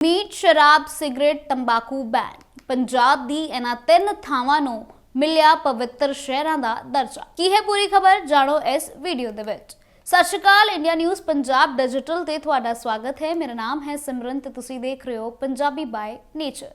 Meat, ਸ਼ਰਾਬ, cigarette, ਤੰਬਾਕੂ ban. Punjab ਦੀ ਇਹਨਾਂ ਤਿੰਨ ਥਾਵਾਂ ਨੂੰ ਮਿਲਿਆ ਪਵਿੱਤਰ ਸ਼ਹਿਰਾਂ ਦਾ ਦਰਜਾ। ਕੀ ਹੈ ਪੂਰੀ ਖਬਰ? ਜਾਣੋ ਇਸ ਵੀਡੀਓ ਦੇ ਵਿੱਚ। ਸਤਿ ਸ਼੍ਰੀ ਅਕਾਲ, ਇੰਡੀਆ ਨਿਊਜ਼ ਪੰਜਾਬ ਡਿਜੀਟਲ ਤੇ ਤੁਹਾਡਾ ਸਵਾਗਤ ਹੈ। ਮੇਰਾ ਨਾਮ ਹੈ ਸਿਮਰਨ ਤੇ ਤੁਸੀਂ ਦੇਖ ਰਹੇ ਹੋ ਪੰਜਾਬੀ ਬਾਈ ਨੇਚਰ।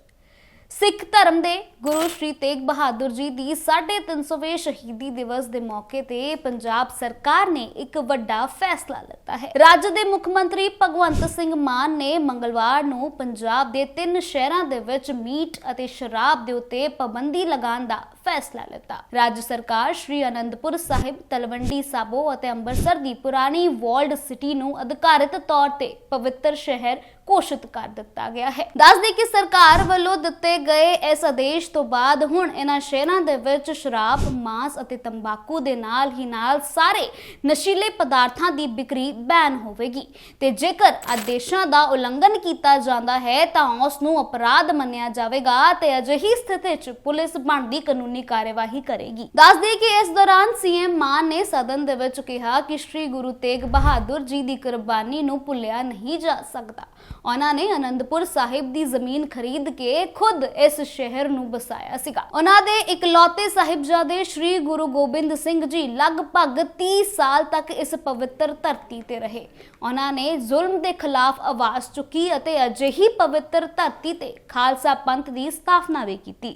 ਸਿੱਖ ਧਰਮ ਦੇ ਗੁਰੂ ਸ਼੍ਰੀ ਤੇਗ ਬਹਾਦਰ ਜੀ ਦੀ 350ਵੇਂ ਸ਼ਹੀਦੀ ਦਿਵਸ ਦੇ ਮੌਕੇ ਤੇ ਪੰਜਾਬ ਸਰਕਾਰ ਨੇ ਇੱਕ ਵੱਡਾ ਫੈਸਲਾ ਲਿੱਤਾ ਹੈ। ਰਾਜ ਦੇ ਮੁੱਖ ਮੰਤਰੀ ਭਗਵੰਤ ਸਿੰਘ ਮਾਨ ਨੇ ਮੰਗਲਵਾਰ ਨੂੰ ਪੰਜਾਬ ਦੇ ਤਿੰਨ ਸ਼ਹਿਰਾਂ ਦੇ ਵਿੱਚ ਮੀਟ ਅਤੇ ਸ਼ਰਾਬ ਦੇ ਉੱਤੇ ਪਾਬੰਦੀ ਲਗਾਉਣ ਦਾ ਫੈਸਲਾ ਲਿੱਤਾ। ਰਾਜ ਸਰਕਾਰ ਸ਼੍ਰੀ ਅਨੰਦਪੁਰ ਸਾਹਿਬ, ਤਲਵੰਡੀ ਸਾਬੋ ਅਤੇ ਅੰਮ੍ਰਿਤਸਰ ਦੀ ਪੁਰਾਣੀ ਵਾਲਡ ਸਿਟੀ ਨੂੰ ਅਧਿਕਾਰਿਤ ਤੌਰ ਤੇ ਪਵਿੱਤਰ ਸ਼ਹਿਰ ਘੋਸ਼ਿਤ ਕਰ ਦਿੱਤਾ ਗਿਆ ਹੈ। ਦੱਸਦੇ ਕਿ ਸਰਕਾਰ ਵੱਲੋਂ ਦਿੱਤੇ ਗਏ ਇਸ ਆਦੇਸ਼ ਤੋਂ ਬਾਅਦ ਹੁਣ ਇਹਨਾਂ ਸ਼ਹਿਰਾਂ ਦੇ ਵਿੱਚ ਸ਼ਰਾਬ, ਮਾਂਸ ਅਤੇ ਤੰਬਾਕੂ ਦੇ ਨਾਲ ਹੀ ਨਾਲ ਸਾਰੇ ਨਸ਼ੀਲੇ ਪਦਾਰਥਾਂ ਦੀ ਵਿਕਰੀ ਬੈਨ ਹੋਵੇਗੀ ਤੇ ਜੇਕਰ ਆਦੇਸ਼ਾਂ ਦਾ ਉਲੰਘਣ ਕੀਤਾ ਜਾਂਦਾ ਹੈ ਤਾਂ ਉਸ ਨੂੰ ਅਪਰਾਧ ਮੰਨਿਆ ਜਾਵੇਗਾ ਤੇ ਅਜਿਹੀ ਸਥਿਤੀ 'ਚ ਪੁਲਿਸ ਬਣਦੀ ਕਾਨੂੰਨੀ ਕਾਰਵਾਈ ਕਰੇਗੀ। ਦੱਸਦੇ ਕਿ ਇਸ ਦੌਰਾਨ ਸੀਐਮ ਮਾਨ ਨੇ ਸਦਨ ਦੇ ਵਿੱਚ ਕਿਹਾ ਕਿ ਸ੍ਰੀ ਗੁਰੂ ਤੇਗ ਬਹਾਦਰ ਜੀ ਦੀ ਕੁਰਬਾਨੀ ਨੂੰ ਭੁੱਲਿਆ ਨਹੀਂ ਜਾ ਸਕਦਾ। ਉਹਨਾਂ ਨੇ ਅਨੰਦਪੁਰ ਸਾਹਿਬ ਦੀ ਜ਼ਮੀਨ ਖਰੀਦ ਕੇ ਖੁਦ ਇਸ ਸ਼ਹਿਰ ਨੂੰ ਬਸਾਇਆ ਸੀਗਾ। ਉਹਨਾਂ ਦੇ ਇਕਲੌਤੇ ਸਾਹਿਬਜ਼ਾਦੇ ਸ੍ਰੀ ਗੁਰੂ ਗੋਬਿੰਦ ਸਿੰਘ ਜੀ ਲਗਭਗ 30 ਸਾਲ ਤੱਕ ਇਸ ਪਵਿੱਤਰ ਧਰਤੀ ਤੇ ਰਹੇ। ਉਹਨਾਂ ਨੇ ਜ਼ੁਲਮ ਦੇ ਖਿਲਾਫ ਆਵਾਜ਼ ਚੁੱਕੀ ਅਤੇ ਅਜਿਹੀ ਪਵਿੱਤਰ ਧਰਤੀ ਤੇ ਖਾਲਸਾ ਪੰਥ ਦੀ ਸਥਾਪਨਾ ਵੀ ਕੀਤੀ।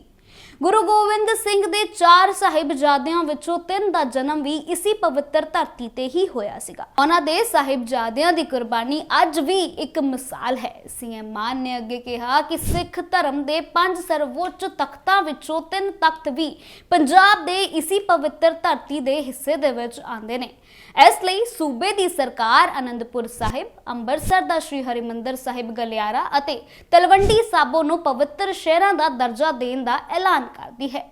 ਗੁਰੂ ਗੋਬਿੰਦ ਸਿੰਘ ਦੇ ਚਾਰ ਸਾਹਿਬਜ਼ਾਦਿਆਂ ਵਿੱਚੋਂ ਤਿੰਨ ਦਾ ਜਨਮ ਵੀ ਇਸੇ ਪਵਿੱਤਰ ਧਰਤੀ ਤੇ ਹੀ ਹੋਇਆ ਸੀਗਾ। ਉਹਨਾਂ ਦੇ ਸਾਹਿਬਜ਼ਾਦਿਆਂ ਦੀ ਕੁਰਬਾਨੀ ਅੱਜ ਵੀ ਇੱਕ ਮਿਸਾਲ ਹੈ। ਸੀਐਮ ਮਾਨ ਨੇ ਅੱਗੇ ਕਿਹਾ ਕਿ ਸਿੱਖ ਧਰਮ ਦੇ ਪੰਜ ਸਰਵੋੱਚ ਤਖਤਾਂ ਵਿੱਚੋਂ ਤਿੰਨ ਤਖਤ ਵੀ ਪੰਜਾਬ ਦੇ ਇਸੇ ਪਵਿੱਤਰ ਧਰਤੀ ਦੇ ਹਿੱਸੇ ਦੇ ਵਿੱਚ ਆਉਂਦੇ ਨੇ। ਇਸ ਲਈ ਸੂਬੇ ਦੀ ਸਰਕਾਰ ਅਨੰਦਪੁਰ ਸਾਹਿਬ, ਅੰਮ੍ਰਿਤਸਰ ਦਾ ਸ਼੍ਰੀ ਹਰਿਮੰਦਰ ਸਾਹਿਬ, ਗਲਿਆਰਾ ਅਤੇ ਤਲਵੰਡੀ ਸਾਬੋ ਨੂੰ ਪਵਿੱਤਰ ਸ਼ਹਿਰਾਂ ਦਾ ਦਰਜਾ ਦੇਣ ਦਾ ਐਲਾਨ ਕਰਦੀ ਹੈ।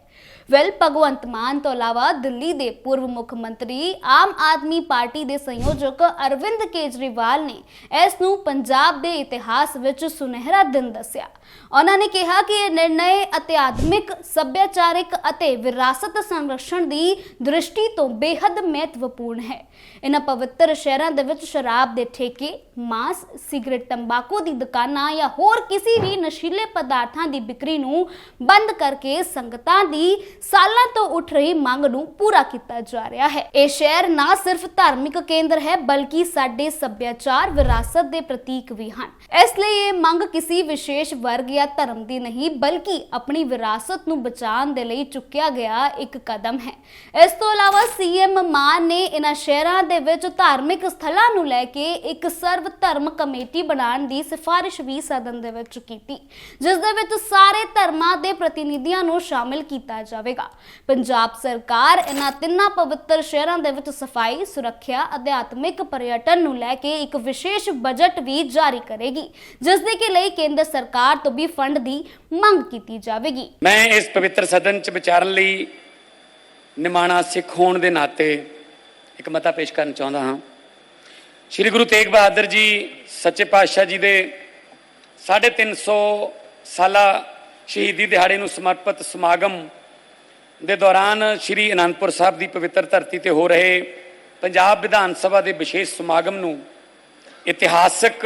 ਵੈਲ ਭਗਵੰਤ ਮਾਨ ਤੋਂ ਇਲਾਵਾ ਦਿੱਲੀ ਦੇ ਪੂਰਵ ਮੁੱਖ ਮੰਤਰੀ, ਆਮ ਆਦਮੀ ਪਾਰਟੀ ਦੇ ਸੰਯੋਜਕ ਅਰਵਿੰਦ ਕੇਜਰੀਵਾਲ ਨੇ ਇਸ ਨੂੰ ਪੰਜਾਬ ਦੇ ਇਤਿਹਾਸ ਵਿੱਚ ਸੁਨਹਿਰਾ ਦਿਨ ਦੱਸਿਆ। ਉਹਨਾਂ ਨੇ ਕਿਹਾ ਕਿ ਇਹ ਨਿਰਣੈ ਅਤਿਆਧਮਿਕ ਸੱਭਿਆਚਾਰਿਕ ਅਤੇ ਵਿਰਾਸਤ ਸੰਰਖਣ ਦੀ ਦ੍ਰਿਸ਼ਟੀ ਤੋਂ ਬੇਹੱਦ ਮਹੱਤਵਪੂਰਨ ਹੈ। ਇਹਨਾਂ ਪਵਿੱਤਰ ਸ਼ਹਿਰਾਂ ਦੇ ਵਿੱਚ ਸ਼ਰਾਬ ਦੇ ਠੇਕੇ, ਮਾਸ, ਸਿਗਰਟ, ਤੰਬਾਕੂ ਦੀ ਦੁਕਾਨਾਂ ਜਾਂ ਹੋਰ ਕਿਸੇ ਵੀ ਨਸ਼ੀਲੇ ਪਦਾਰਥਾਂ ਦੀ ਵਿਕਰੀ ਨੂੰ ਬੰਦ ਕਰਕੇ ਸੰਗਤਾਂ ਦੀ ਸਾਲਾਂ ਤੋਂ ਉੱਠ ਰਹੀ ਮੰਗ ਨੂੰ ਪੂਰਾ ਕੀਤਾ ਜਾ ਰਿਹਾ ਹੈ। ਇਹ ਸ਼ਹਿਰ ਨਾ ਸਿਰਫ ਧਾਰਮਿਕ ਕੇਂਦਰ ਹੈ, ਬਲਕਿ ਸਾਡੇ ਸੱਭਿਆਚਾਰ ਵਿਰਾਸਤ ਦੇ ਪ੍ਰਤੀਕ ਵੀ ਹਨ। ਇਸ ਲਈ ਇਹ ਮੰਗ ਕਿਸੇ ਵਿਸ਼ੇਸ਼ ਵਰਗ ਜਾਂ ਧਰਮ ਦੀ ਨਹੀਂ, ਬਲਕਿ ਆਪਣੀ ਵਿਰਾਸਤ ਨੂੰ ਬਚਾਉਣ ਦੇ ਲਈ ਚੁੱਕਿਆ ਗਿਆ ਇੱਕ ਕਦਮ ਹੈ। ਇਸ ਤੋਂ ਇਲਾਵਾ ਸੀਐਮ ਮਾਨ ਨੇ ਇਹਨਾਂ ਸ਼ਹਿਰਾਂ ਦੇ ਵਿੱਚ ਧਾਰਮਿਕ ਸਥਲਾਂ ਨੂੰ ਲੈ ਕੇ ਇੱਕ ਸਰਵ ਧਰਮ ਕਮੇਟੀ ਬਣਾਉਣ ਦੀ ਸਿਫਾਰਿਸ਼ ਵੀ ਸਦਨ ਦੇ ਵਿੱਚ ਕੀਤੀ, ਜਿਸ ਦੇ ਵਿੱਚ ਸਾਰੇ ਧਰਮਾਂ ਦੇ ਪ੍ਰਤੀਨਿਧੀਆਂ ਨੂੰ ਸ਼ਾਮਿਲ ਕੀਤਾ ਜਾਵੇ। ਜਾਵੇਗਾ। ਪੰਜਾਬ ਸਰਕਾਰ ਇਹਨਾਂ ਤਿੰਨਾਂ ਪਵਿੱਤਰ ਸ਼ਹਿਰਾਂ ਦੇ ਵਿੱਚ ਸਫ਼ਾਈ, ਸੁਰੱਖਿਆ, ਅਧਿਆਤਮਿਕ ਪਰਯਟਨ ਨੂੰ ਲੈ ਕੇ ਇੱਕ ਵਿਸ਼ੇਸ਼ ਬਜਟ ਵੀ ਜਾਰੀ ਕਰੇਗੀ ਜਿਸ ਦੇ ਕੇ ਲਈ ਕੇਂਦਰ ਸਰਕਾਰ ਤੋਂ ਵੀ ਫੰਡ ਦੀ ਮੰਗ ਕੀਤੀ ਜਾਵੇਗੀ। ਮੈਂ ਇਸ ਪਵਿੱਤਰ ਸਦਨ ਚ ਵਿਚਾਰਨ ਲਈ ਨਿਮਾਣਾ ਸਿੱਖ ਹੋਣ ਦੇ ਨਾਤੇ ਇੱਕ ਮਤਾ ਪੇਸ਼ ਕਰਨ ਚਾਹੁੰਦਾ ਹਾਂ। ਸ੍ਰੀ ਗੁਰੂ ਤੇਗ ਬਹਾਦਰ ਜੀ ਸੱਚੇ ਪਾਤਸ਼ਾਹ ਜੀ ਦੇ 350 ਸਾਲਾ ਸ਼ਹੀਦੀ ਦਿਹਾੜੇ ਨੂੰ ਸਮਰਪਿਤ ਸਮਾਗਮ ਦੇ ਦੌਰਾਨ ਸ੍ਰੀ ਅਨੰਦਪੁਰ ਸਾਹਿਬ ਦੀ ਪਵਿੱਤਰ ਧਰਤੀ ਤੇ ਹੋ ਰਹੇ ਪੰਜਾਬ ਵਿਧਾਨ ਸਭਾ ਦੇ ਵਿਸ਼ੇਸ਼ ਸਮਾਗਮ ਨੂੰ ਇਤਿਹਾਸਕ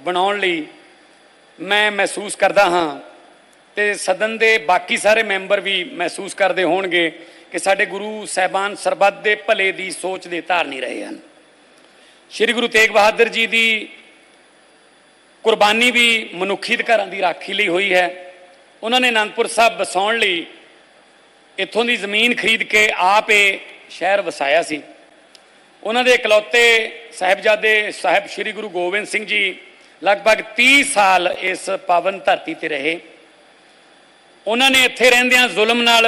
ਬਣਾਉਣ ਲਈ ਮੈਂ ਮਹਿਸੂਸ ਕਰਦਾ ਹਾਂ ਤੇ ਸਦਨ ਦੇ ਬਾਕੀ ਸਾਰੇ ਮੈਂਬਰ ਵੀ ਮਹਿਸੂਸ ਕਰਦੇ ਹੋਣਗੇ ਕਿ ਸਾਡੇ ਗੁਰੂ ਸਾਹਿਬਾਨ ਸਰਬੱਤ ਦੇ ਭਲੇ ਦੀ ਸੋਚ ਦੇ ਧਾਰਨੀ ਰਹੇ ਹਨ। ਸ੍ਰੀ ਗੁਰੂ ਤੇਗ ਬਹਾਦਰ ਜੀ ਦੀ ਕੁਰਬਾਨੀ ਵੀ ਮਨੁੱਖੀ ਅਧਿਕਾਰਾਂ ਦੀ ਰਾਖੀ ਲਈ ਹੋਈ ਹੈ। ਉਹਨਾਂ ਨੇ ਅਨੰਦਪੁਰ ਸਾਹਿਬ ਵਸਾਉਣ ਲਈ ਇੱਥੋਂ ਦੀ ਜ਼ਮੀਨ ਖਰੀਦ ਕੇ ਆਪ ਇਹ ਸ਼ਹਿਰ ਵਸਾਇਆ ਸੀ। ਉਹਨਾਂ ਦੇ ਇਕਲੌਤੇ ਸਾਹਿਬਜ਼ਾਦੇ ਸਾਹਿਬ ਸ੍ਰੀ ਗੁਰੂ ਗੋਬਿੰਦ ਸਿੰਘ ਜੀ ਲਗਭਗ 30 ਸਾਲ ਇਸ ਪਾਵਨ ਧਰਤੀ ਤੇ ਰਹੇ। ਉਹਨਾਂ ਨੇ ਇੱਥੇ ਰਹਿੰਦਿਆਂ ਜ਼ੁਲਮ ਨਾਲ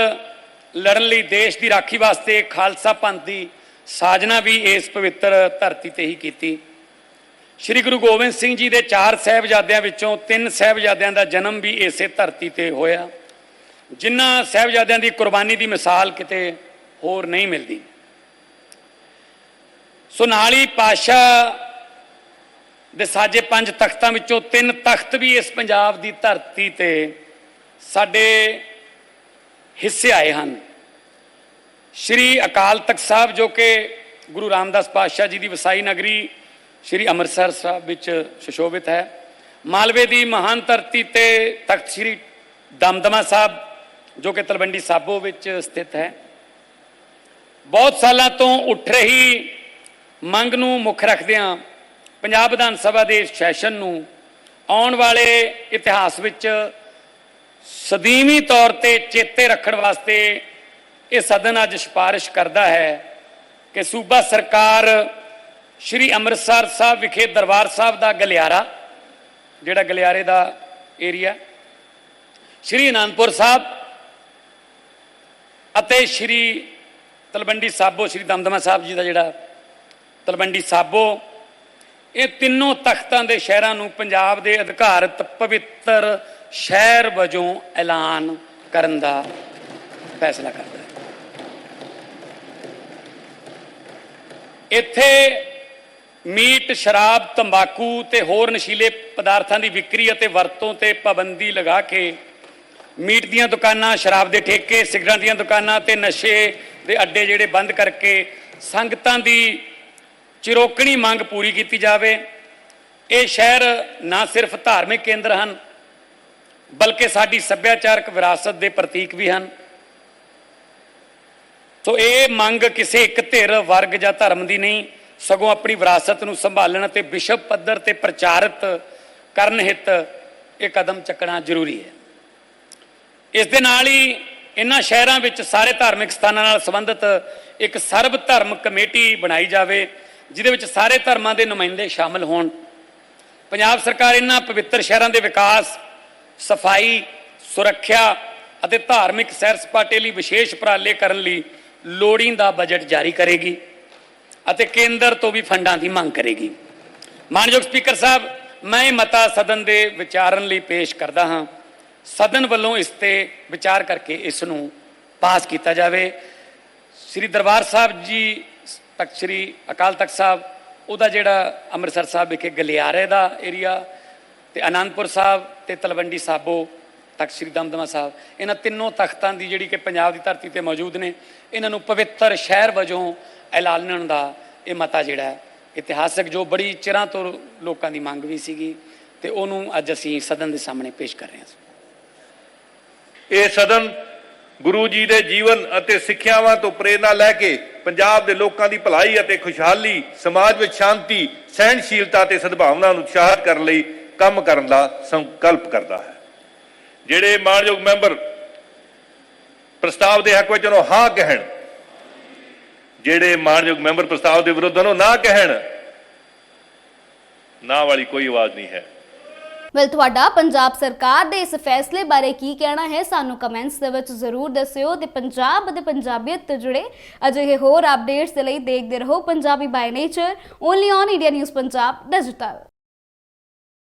ਲੜਨ ਲਈ ਦੇਸ਼ ਦੀ ਰਾਖੀ ਵਾਸਤੇ ਖਾਲਸਾ ਪੰਥ ਦੀ ਸਾਜਨਾ ਵੀ ਇਸ ਪਵਿੱਤਰ ਧਰਤੀ ਤੇ ਹੀ ਕੀਤੀ। ਸ੍ਰੀ ਗੁਰੂ ਗੋਬਿੰਦ ਸਿੰਘ ਜੀ ਦੇ ਚਾਰ ਸਾਹਿਬਜ਼ਾਦਿਆਂ ਵਿੱਚੋਂ ਤਿੰਨ ਸਾਹਿਬਜ਼ਾਦਿਆਂ ਦਾ ਜਨਮ ਵੀ ਇਸੇ ਧਰਤੀ ਤੇ ਹੋਇਆ। ਜਿਨ੍ਹਾਂ ਸਾਹਿਬਜ਼ਾਦਿਆਂ ਦੀ ਕੁਰਬਾਨੀ ਦੀ ਮਿਸਾਲ ਕਿਤੇ ਹੋਰ ਨਹੀਂ ਮਿਲਦੀ। ਸੋ ਨਾਲ ਹੀ ਪਾਸ਼ਾ ਦੇ ਸਾਜੇ ਪੰਜ ਤਖਤਾਂ ਵਿੱਚੋਂ ਤਿੰਨ ਤਖਤ ਵੀ ਇਸ ਪੰਜਾਬ ਦੀ ਧਰਤੀ ਤੇ ਸਾਡੇ ਹਿੱਸੇ ਆਏ ਹਨ। ਸ਼੍ਰੀ ਅਕਾਲ ਤਖਤ ਸਾਹਿਬ ਜੋ ਕਿ ਗੁਰੂ ਰਾਮਦਾਸ ਪਾਤਸ਼ਾਹ ਜੀ ਦੀ ਵਸਾਈ ਨਗਰੀ ਸ਼੍ਰੀ ਅੰਮ੍ਰਿਤਸਰ ਸਾਹਿਬ ਵਿੱਚ ਸੁਸ਼ੋਭਿਤ ਹੈ, ਮਾਲਵੇ ਦੀ ਮਹਾਨ ਧਰਤੀ ਤੇ ਤਖਤ ਸ੍ਰੀ ਦਮਦਮਾ ਸਾਹਿਬ ਜੋ ਕਿ ਤਲਵੰਡੀ ਸਾਬੋ ਵਿੱਚ ਸਥਿਤ ਹੈ। ਬਹੁਤ ਸਾਲਾਂ ਤੋਂ ਉੱਠ ਰਹੀ ਮੰਗ ਨੂੰ ਮੁੱਖ ਰੱਖਦਿਆਂ ਪੰਜਾਬ ਵਿਧਾਨ ਸਭਾ ਦੇ ਸੈਸ਼ਨ ਨੂੰ ਆਉਣ ਵਾਲੇ ਇਤਿਹਾਸ ਵਿੱਚ ਸਦੀਵੀ ਤੌਰ ਤੇ ਚੇਤੇ ਰੱਖਣ ਵਾਸਤੇ ਇਹ ਸਦਨ ਅੱਜ ਸਿਫਾਰਿਸ਼ ਕਰਦਾ ਹੈ ਕਿ ਸੂਬਾ ਸਰਕਾਰ ਸ਼੍ਰੀ ਅੰਮ੍ਰਿਤਸਰ ਸਾਹਿਬ ਵਿਖੇ ਦਰਬਾਰ ਸਾਹਿਬ ਦਾ ਗਲਿਆਰਾ, ਜਿਹੜਾ ਗਲਿਆਰੇ ਦਾ ਏਰੀਆ ਸ਼੍ਰੀ ਅਨੰਦਪੁਰ ਸਾਹਿਬ ਅਤੇ ਸ਼੍ਰੀ ਤਲਵੰਡੀ ਸਾਬੋ, ਸ਼੍ਰੀ ਦਮਦਮਾ ਸਾਹਿਬ ਜੀ ਦਾ ਜਿਹੜਾ ਤਲਵੰਡੀ ਸਾਬੋ, ਇਹ ਤਿੰਨੋਂ ਤਖਤਾਂ ਦੇ ਸ਼ਹਿਰਾਂ ਨੂੰ ਪੰਜਾਬ ਦੇ ਅਧਿਕਾਰਤ ਪਵਿੱਤਰ ਸ਼ਹਿਰ ਵਜੋਂ ਐਲਾਨ ਕਰਨ ਦਾ ਫੈਸਲਾ ਕਰਦਾ ਹੈ। ਇੱਥੇ ਮੀਟ, ਸ਼ਰਾਬ, ਤੰਬਾਕੂ ਤੇ ਹੋਰ ਨਸ਼ੀਲੇ ਪਦਾਰਥਾਂ ਦੀ ਵਿਕਰੀ ਅਤੇ ਵਰਤੋਂ ਤੇ ਪਾਬੰਦੀ ਲਗਾ ਕੇ ਮੀਟ ਦੀਆਂ ਦੁਕਾਨਾਂ, ਸ਼ਰਾਬ ਦੇ ਠੇਕੇ, ਸਿਗਰਟਾਂ ਦੀਆਂ ਦੁਕਾਨਾਂ ਤੇ ਨਸ਼ੇ ਦੇ ਅੱਡੇ ਜਿਹੜੇ ਬੰਦ ਕਰਕੇ ਸੰਗਤਾਂ ਦੀ ਚਿਰੋਕਣੀ ਮੰਗ ਪੂਰੀ ਕੀਤੀ ਜਾਵੇ। ਇਹ ਸ਼ਹਿਰ ਨਾ ਸਿਰਫ ਧਾਰਮਿਕ ਕੇਂਦਰ ਹਨ, ਬਲਕਿ ਸਾਡੀ ਸੱਭਿਆਚਾਰਕ ਵਿਰਾਸਤ ਦੇ ਪ੍ਰਤੀਕ ਵੀ ਹਨ। ਸੋ ਇਹ ਮੰਗ ਕਿਸੇ ਇੱਕ ਧਿਰ, ਵਰਗ ਜਾਂ ਧਰਮ ਦੀ ਨਹੀਂ, ਸਗੋਂ ਆਪਣੀ ਵਿਰਾਸਤ ਨੂੰ ਸੰਭਾਲਣ ਅਤੇ ਵਿਸ਼ਵ ਪੱਧਰ ਤੇ ਪ੍ਰਚਾਰਿਤ ਕਰਨ ਹਿੱਤ ਇਹ ਕਦਮ ਚੱਕਣਾ ਜ਼ਰੂਰੀ ਹੈ। ਇਸ ਦੇ ਨਾਲ ਹੀ ਇਹਨਾਂ ਸ਼ਹਿਰਾਂ ਵਿੱਚ ਸਾਰੇ ਧਾਰਮਿਕ ਸਥਾਨਾਂ ਨਾਲ ਸੰਬੰਧਿਤ ਇੱਕ ਸਰਬ ਧਰਮ ਕਮੇਟੀ ਬਣਾਈ ਜਾਵੇ, ਜਿਹਦੇ ਵਿੱਚ ਸਾਰੇ ਧਰਮਾਂ ਦੇ ਨੁਮਾਇੰਦੇ ਸ਼ਾਮਲ ਹੋਣ। ਪੰਜਾਬ ਸਰਕਾਰ ਇਹਨਾਂ ਪਵਿੱਤਰ ਸ਼ਹਿਰਾਂ ਦੇ ਵਿਕਾਸ, ਸਫ਼ਾਈ, ਸੁਰੱਖਿਆ ਅਤੇ ਧਾਰਮਿਕ ਸੈਰ ਸਪਾਟੇ ਲਈ ਵਿਸ਼ੇਸ਼ ਉਪਰਾਲੇ ਕਰਨ ਲਈ ਲੋੜੀਂਦਾ ਬਜਟ ਜਾਰੀ ਕਰੇਗੀ ਅਤੇ ਕੇਂਦਰ ਤੋਂ ਵੀ ਫੰਡਾਂ ਦੀ ਮੰਗ ਕਰੇਗੀ। ਮਾਨਯੋਗ ਸਪੀਕਰ ਸਾਹਿਬ, ਮੈਂ ਮਤਾ ਸਦਨ ਦੇ ਵਿਚਾਰਨ ਲਈ ਪੇਸ਼ ਕਰਦਾ ਹਾਂ। ਸਦਨ ਵੱਲੋਂ ਇਸ ਤੇ ਵਿਚਾਰ ਕਰਕੇ ਇਸ ਨੂੰ ਪਾਸ ਕੀਤਾ ਜਾਵੇ। ਸ੍ਰੀ ਦਰਬਾਰ ਸਾਹਿਬ ਜੀ, ਤਖਤ ਸ੍ਰੀ ਅਕਾਲ ਤਖਤ ਸਾਹਿਬ, ਉਹਦਾ ਜਿਹੜਾ ਅੰਮ੍ਰਿਤਸਰ ਸਾਹਿਬ ਵਿਖੇ ਗਲਿਆਰੇ ਦਾ ਏਰੀਆ ਤੇ ਆਨੰਦਪੁਰ ਸਾਹਿਬ ਤੇ ਤਲਵੰਡੀ ਸਾਬੋ, ਤਖਤ ਸ੍ਰੀ ਦਮਦਮਾ ਸਾਹਿਬ, ਇਹਨਾਂ ਤਿੰਨੋਂ ਤਖਤਾਂ ਦੀ ਜਿਹੜੀ ਕਿ ਪੰਜਾਬ ਦੀ ਧਰਤੀ ਤੇ ਮੌਜੂਦ ਨੇ, ਇਹਨਾਂ ਨੂੰ ਪਵਿੱਤਰ ਸ਼ਹਿਰ ਵਜੋਂ ਐਲਾਨਣ ਦਾ ਇਹ ਮਤਾ ਜਿਹੜਾ ਇਤਿਹਾਸਕ ਜੋ ਬੜੀ ਚਿਰਾਂ ਤੋਂ ਲੋਕਾਂ ਦੀ ਮੰਗ ਵੀ ਸੀਗੀ ਤੇ ਉਹਨੂੰ ਅੱਜ ਅਸੀਂ ਸਦਨ ਦੇ ਸਾਹਮਣੇ ਪੇਸ਼ ਕਰ ਰਹੇ ਹਾਂ। ਇਹ ਸਦਨ ਗੁਰੂ ਜੀ ਦੇ ਜੀਵਨ ਅਤੇ ਸਿੱਖਿਆਵਾਂ ਤੋਂ ਪ੍ਰੇਰਣਾ ਲੈ ਕੇ ਪੰਜਾਬ ਦੇ ਲੋਕਾਂ ਦੀ ਭਲਾਈ ਅਤੇ ਖੁਸ਼ਹਾਲੀ, ਸਮਾਜ ਵਿੱਚ ਸ਼ਾਂਤੀ, ਸਹਿਣਸ਼ੀਲਤਾ ਤੇ ਸਦਭਾਵਨਾ ਨੂੰ ਉਤਸ਼ਾਹਿਤ ਕਰਨ ਲਈ ਕੰਮ ਕਰਨ ਦਾ ਸੰਕਲਪ ਕਰਦਾ ਹੈ। ਜਿਹੜੇ ਮਾਨਯੋਗ ਮੈਂਬਰ ਪ੍ਰਸਤਾਵ ਦੇ ਹੱਕ ਵਿੱਚ ਉਹਨੂੰ ਹਾਂ ਕਹਿਣ, ਜਿਹੜੇ ਮਾਨਯੋਗ ਮੈਂਬਰ ਪ੍ਰਸਤਾਵ ਦੇ ਵਿਰੁੱਧ ਉਹਨੂੰ ਨਾ ਕਹਿਣ, ਨਾ ਵਾਲੀ ਕੋਈ ਆਵਾਜ਼ ਨਹੀਂ ਹੈ। ਵੈਲ ਤੁਹਾਡਾ ਪੰਜਾਬ ਸਰਕਾਰ ਦੇ ਇਸ ਫੈਸਲੇ ਬਾਰੇ ਕੀ ਕਹਿਣਾ ਹੈ, ਸਾਨੂੰ ਕਮੈਂਟਸ ਦੇ ਵਿੱਚ ਜ਼ਰੂਰ ਦੱਸਿਓ ਤੇ ਪੰਜਾਬ ਅਤੇ ਪੰਜਾਬੀਅਤ ਤੋਂ ਜੁੜੇ ਅਜਿਹੇ ਹੋਰ ਅਪਡੇਟਸ ਦੇ ਲਈ ਦੇਖਦੇ ਰਹੋ Punjabi by nature only on India News Punjab digital